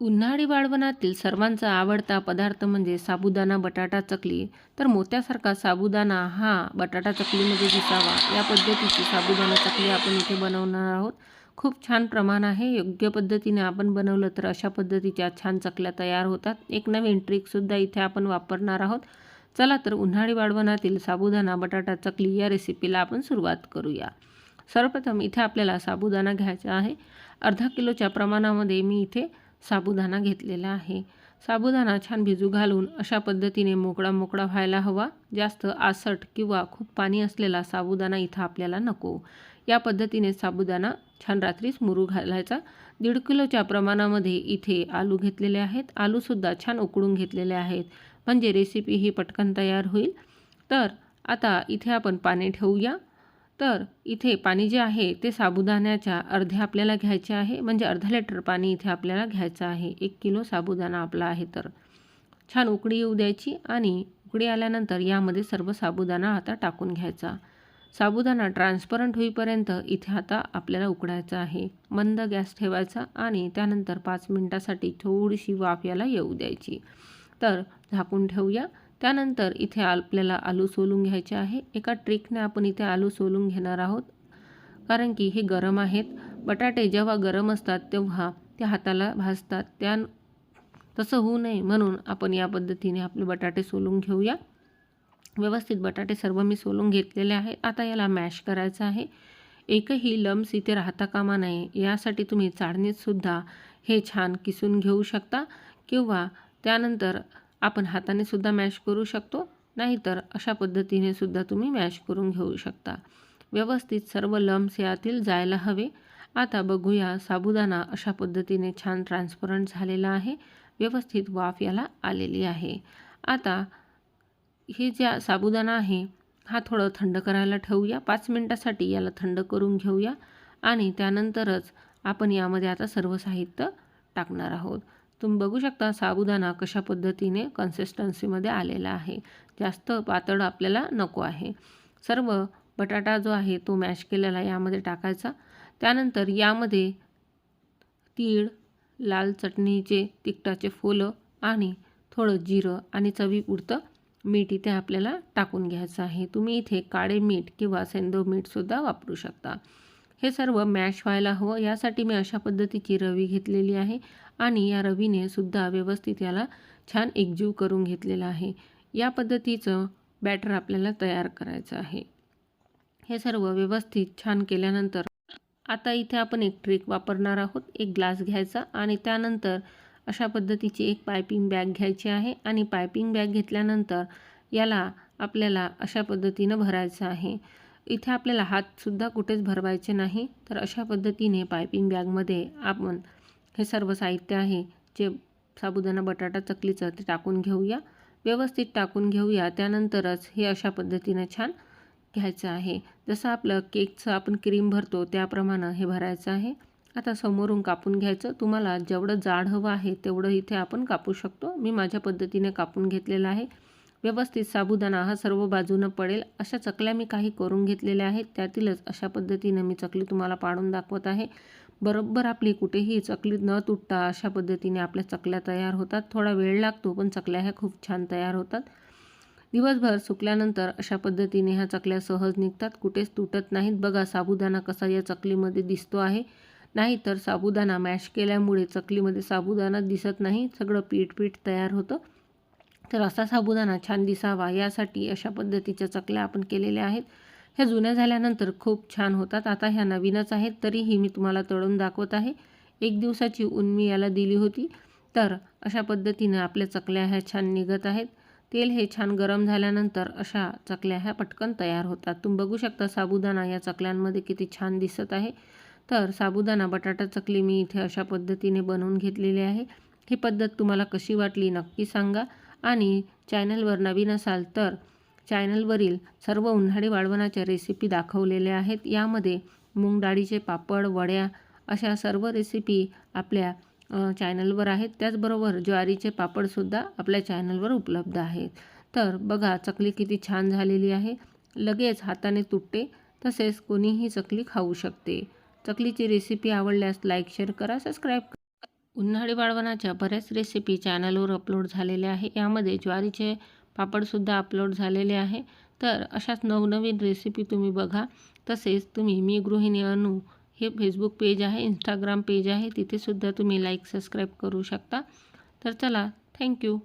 उन्हाळी वाळवणातील सर्वांचा आवडता पदार्थ म्हणजे साबुदाणा बटाटा चकली. तर मोत्यासारखा साबुदाणा हा बटाटा चकलीमध्ये दिसावा या पद्धतीची साबुदाणा चकली आपण इथे बनवणार आहोत. खूप छान प्रमाण आहे. योग्य पद्धतीने आपण बनवलं तर अशा पद्धतीच्या छान चकल्या तयार होतात. एक नवीन ट्रिकसुद्धा इथे आपण वापरणार आहोत. चला तर उन्हाळी वाळवणातील साबुदाणा बटाटा चकली या रेसिपीला आपण सुरुवात करूया. सर्वप्रथम इथे आपल्याला साबुदाणा घ्यायचा आहे. अर्धा किलोच्या प्रमाणामध्ये मी इथे साबुदाणा घेतलेला आहे. साबुदाणा छान भिजू घालून अशा पद्धतीने मोकळा मोकळा व्हायला हवा. जास्त आसट किंवा खूप पाणी असलेला साबुदाणा इथं आपल्याला नको. या पद्धतीने साबुदाणा छान रात्रीच मुरू घालायचा. दीड किलोच्या प्रमाणामध्ये इथे आलू घेतलेले आहेत. आलूसुद्धा छान उकळून घेतलेले आहेत. म्हणजे रेसिपी ही पटकन तयार होईल. तर आता इथे आपण पाणी ठेवूया. तर इथे पाणी जे आहे ते साबुदाण्याच्या अर्धे आपल्याला घ्यायचे आहे. म्हणजे अर्धा लिटर पाणी इथे आपल्याला घ्यायचं आहे. एक किलो साबुदाणा आपला आहे तर. छान उकळी येऊ द्यायची आणि उकडी आल्यानंतर यामध्ये सर्व साबुदाणा आता टाकून घ्यायचा. साबुदाणा ट्रान्सपरंट होईपर्यंत इथे आता आपल्याला उकडायचा आहे. मंद गॅस ठेवायचा आणि त्यानंतर पाच मिनटासाठी थोडीशी वाफ याला येऊ द्यायची. तर झाकून ठेवूया. त्यानंतर इथे आपल्याला आलू सोलून घ्यायचे आहे. एका ट्रिकने आपण इथे आलू सोलून घेणार आहोत. कारण की हे गरम आहेत. बटाटे जेव्हा गरम असतात तेव्हा ते हाताला भाजतात. त्या तसं होऊ नये म्हणून आपण या पद्धतीने आपले बटाटे सोलून घेऊया. व्यवस्थित बटाटे सर्व मी सोलून घेतलेले आहे आता याला मॅश करायचं आहे. एकही लम्स इथे राहता कामा नये. यासाठी तुम्ही चाळणीतसुद्धा हे छान किसून घेऊ शकता. किंवा त्यानंतर आपण हाताने सुद्धा मॅश करू शकतो नाहीतर अशा पद्धतीने सुद्धा तुम्ही मॅश करून घेऊ शकता. व्यवस्थित सर्व लम्स यातील जायला हवे. आता बघूया साबुदाणा अशा पद्धतीने छान ट्रान्सपरंट झालेला आहे. व्यवस्थित वाफ याला आलेली आहे. आता हे ज्या साबुदाणा आहे हा थोडं थंड करायला ठेवूया. पाच मिनटासाठी याला थंड करून घेऊया आणि त्यानंतरच आपण यामध्ये आता सर्व साहित्य टाकणार आहोत. तुम्ही बघू शकता साबुदाणा कशा पद्धतीने कन्सिस्टन्सीमध्ये आलेला आहे. जास्त पातळ आपल्याला नको आहे. सर्व बटाटा जो आहे तो मॅश केलेला यामध्ये टाकायचा. त्यानंतर यामध्ये तीळ लाल चटणीचे तिखटाचे फुलं आणि थोडं जिरं आणि चवीपुरतं मीठ इथे आपल्याला टाकून घ्यायचं आहे. तुम्ही इथे काळे मीठ किंवा सेंदो मीठसुद्धा वापरू शकता. हे सर्व मॅश व्हायला हवं. यासाठी मी अशा पद्धतीची रवी घेतलेली आहे आणि या रवीने सुद्धा व्यवस्थित याला छान एकजीव करून घेतलेला आहे. या पद्धतीचं बॅटर आपल्याला तयार करायचं आहे. हे सर्व व्यवस्थित छान केल्यानंतर आता इथे आपण एक ट्रिक वापरणार आहोत. एक ग्लास घ्यायचा आणि त्यानंतर अशा पद्धतीची एक पायपिंग बॅग घ्यायची आहे आणि पायपिंग बॅग घेतल्यानंतर याला आपल्याला अशा पद्धतीनं भरायचं आहे. इथे आपल्याला हातसुद्धा कुठेच भरवायचे नाही. तर अशा पद्धतीने पायपिंग बॅगमध्ये आपण हे सर्व साहित्य आहे जे साबुदाणा बटाटा चकलीचं ते टाकून घेऊया. व्यवस्थित टाकून घेऊया. त्यानंतरच हे अशा पद्धतीने छान घ्यायचं आहे. जसं आपलं केकचं आपण क्रीम भरतो त्याप्रमाणे हे भरायचं आहे. आता समोरून कापून घ्यायचं. तुम्हाला जेवढं जाड हवं आहे तेवढं इथे आपण कापू शकतो. मी माझ्या पद्धतीने कापून घेतलेलं आहे. व्यवस्थित साबुदाणा हा सर्व बाजूनं पडेल. अशा चकल्या मी काही करून घेतलेल्या आहेत. त्यातीलच अशा पद्धतीनं मी चकली तुम्हाला पाडून दाखवत आहे. बरोबर आपली कुठेही चकली न तुटता अशा पद्धतीने आपल्या चकल्या तयार होतात. थोडा वेळ लागतो पण चकल्या ह्या खूप छान तयार होतात. दिवसभर सुकल्यानंतर अशा पद्धतीने ह्या चकल्या सहज निघतात. कुठेच तुटत नाहीत. बघा साबुदाणा कसा या चकलीमध्ये दिसतो आहे. नाही तर साबुदाणा मॅश केल्यामुळे चकलीमध्ये साबुदाणा दिसत नाही. सगळं पीठ पीठ तयार होतं. तर असा साबुदाणा छान दिसावा यासाठी अशा पद्धतीच्या चकल्या आपण केलेल्या आहेत. ह्या जुन्या झाल्यानंतर खूप छान होतात. आता ह्या नवीनच आहेत तरीही मी तुम्हाला तळून दाखवत आहे. एक दिवसाची ऊन मी याला दिली होती. तर अशा पद्धतीनं आपल्या चकल्या ह्या छान निघत आहेत. तेल हे छान गरम झाल्यानंतर अशा चकल्या ह्या पटकन तयार होतात. तुम्ही बघू शकता साबुदाणा या चकल्यांमध्ये किती छान दिसत आहे. तर साबुदाणा बटाटा चकली मी इथे अशा पद्धतीने बनवून घेतलेली आहे. ही पद्धत तुम्हाला कशी वाटली नक्की सांगा. आणि चॅनलवर नवीन असाल तर चॅनलवरील सर्व उन्हाळी वाळवणाच्या रेसिपी दाखवलेल्या आहेत. यामध्ये मूग डाळीचे पापड वड्या अशा सर्व रेसिपी आपल्या चॅनलवर आहेत. त्याचबरोबर ज्वारीचे पापडसुद्धा आपल्या चॅनलवर उपलब्ध आहेत. तर बघा चकली किती छान झालेली आहे. लगेच हाताने तुटते तसेच कोणीही चकली खाऊ शकते. चकलीची रेसिपी आवडल्यास लाईक शेअर करा सबस्क्राईब उन्हाळी बाळवणाच्या बऱ्याच रेसिपी चॅनलवर अपलोड झालेल्या आहे. यामध्ये ज्वारीचे पापडसुद्धा अपलोड झालेले आहे. तर अशाच नवनवीन रेसिपी तुम्ही बघा. तसेच तुम्ही मी गृहिणी अनु हे फेसबुक पेज आहे इंस्टाग्राम पेज आहे. तिथेसुद्धा तुम्ही लाईक सबस्क्राईब करू शकता. तर चला थँक्यू